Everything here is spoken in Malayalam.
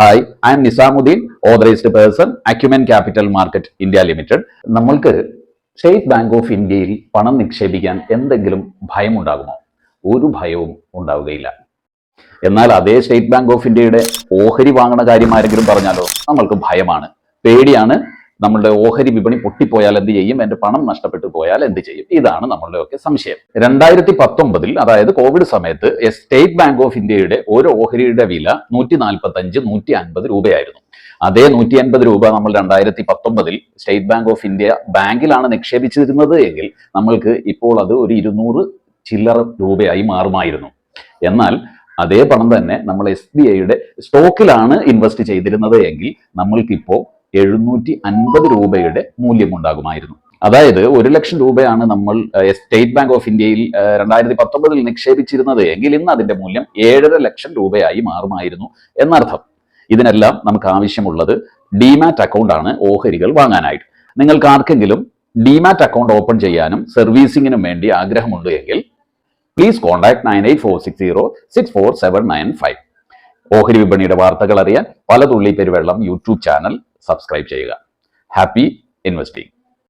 Hi I am Nizamuddin authorised person Acumen capital market India limited നമ്മൾക്ക് സ്റ്റേറ്റ് ബാങ്ക് ഓഫ് ഇന്ത്യയിൽ പണം നിക്ഷേപിക്കാൻ എന്തെങ്കിലും ഭയമുണ്ടാകുമോ? ഒരു ഭയവും ഉണ്ടാവുകയില്ല. എന്നാൽ അതേ സ്റ്റേറ്റ് ബാങ്ക് ഓഫ് ഇന്ത്യയുടെ ഓഹരി വാങ്ങണ കാര്യം ആരെങ്കിലും പറഞ്ഞാലോ? നമ്മൾക്ക് ഭയമാണ്. പേടിയാണ്. നമ്മളുടെ ഓഹരി വിപണി പൊട്ടിപ്പോയാൽ എന്ത് ചെയ്യും? എന്റെ പണം നഷ്ടപ്പെട്ടു പോയാൽ എന്ത് ചെയ്യും? ഇതാണ് നമ്മളുടെ ഒക്കെ സംശയം. രണ്ടായിരത്തി പത്തൊമ്പതിൽ അതായത് കോവിഡ് സമയത്ത് സ്റ്റേറ്റ് ബാങ്ക് ഓഫ് ഇന്ത്യയുടെ ഓരോ ഓഹരിയുടെ വില നൂറ്റി നാൽപ്പത്തി അഞ്ച് നൂറ്റി അൻപത് രൂപയായിരുന്നു. അതേ നൂറ്റി അൻപത് രൂപ നമ്മൾ രണ്ടായിരത്തി പത്തൊമ്പതിൽ സ്റ്റേറ്റ് ബാങ്ക് ഓഫ് ഇന്ത്യ ബാങ്കിലാണ് നിക്ഷേപിച്ചിരുന്നത് എങ്കിൽ നമ്മൾക്ക് ഇപ്പോൾ അത് ഒരു ഇരുന്നൂറ് ചില്ലറ രൂപയായി മാറുമായിരുന്നു. എന്നാൽ അതേ പണം തന്നെ നമ്മൾ എസ് ബി ഐയുടെ സ്റ്റോക്കിലാണ് ഇൻവെസ്റ്റ് ചെയ്തിരുന്നത് എങ്കിൽ നമ്മൾക്കിപ്പോൾ എഴുന്നൂറ്റി അൻപത് രൂപയുടെ മൂല്യം ഉണ്ടാകുമായിരുന്നു അതായത് ഒരു ലക്ഷം രൂപയാണ് നമ്മൾ സ്റ്റേറ്റ് ബാങ്ക് ഓഫ് ഇന്ത്യയിൽ രണ്ടായിരത്തി പത്തൊമ്പതിൽ നിക്ഷേപിച്ചിരുന്നത് എങ്കിൽ ഇന്ന് അതിന്റെ മൂല്യം ഏഴര ലക്ഷം രൂപയായി മാറുമായിരുന്നു എന്നർത്ഥം. ഇതിനെല്ലാം നമുക്ക് ആവശ്യമുള്ളത് ഡിമാറ്റ് അക്കൗണ്ട് ആണ് ഓഹരികൾ വാങ്ങാനായിട്ട്. നിങ്ങൾക്ക് ആർക്കെങ്കിലും ഡിമാറ്റ് അക്കൗണ്ട് ഓപ്പൺ ചെയ്യാനും സർവീസിങ്ങിനും വേണ്ടി ആഗ്രഹമുണ്ട് എങ്കിൽ please contact nine eight four six zero six four seven nine five ഓഹരി വിപണിയുടെ വാർത്തകൾ അറിയാൻ പല തുള്ളി പെരുവെള്ളം യൂട്യൂബ് ചാനൽ സബ്സ്ക്രൈബ് ചെയ്യുക. Happy investing.